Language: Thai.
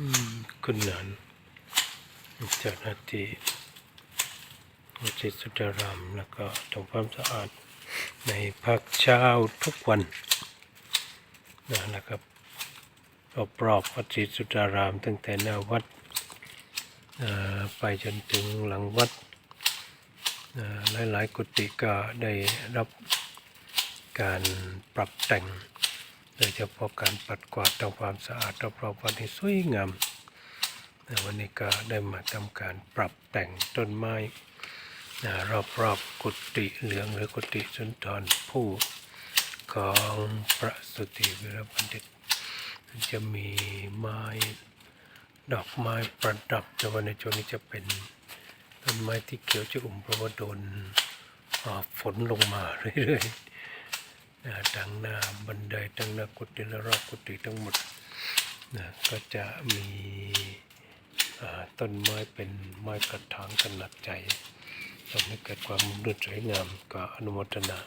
อืมคุณนันเจ้าหน้าที่วัดศรีสุดารามแล้วก็ทำความสะอาดในภาคเช้าทุกวันนะนะครับรอบวัดศรีสุดาราม ตั้งแต่หน้าวัดไปจนถึงหลังวัดหลายๆกุฏิก็ได้รับการปรับแต่ง โดยเฉพาะการปัดกวาดทำความสะอาดรอบๆวัดให้สวยงามแต่วันนี้ก็ได้มาทำการปรับแต่งต้นไม้รอบๆกุฏิเหลืองหรือกุฏิสุนทรผู้ของพระสุติวิรบัณฑิต จะมีไม้ดอกไม้ประดับแต่ว่าในช่วงนี้จะเป็นต้นไม้ที่เขียวจะอุ่มเพราะว่าโดนฝนลงมาเรื่อยๆ นะดังหน้าบันไดทั้งหน้ากุฏิและรอบกุฏิทั้งหมดนะก็จะมีต้นไม้เป็นไม้กระถางขนาดใหญ่ทำให้เกิดความรื่นสวยงามก็อนุโมทนา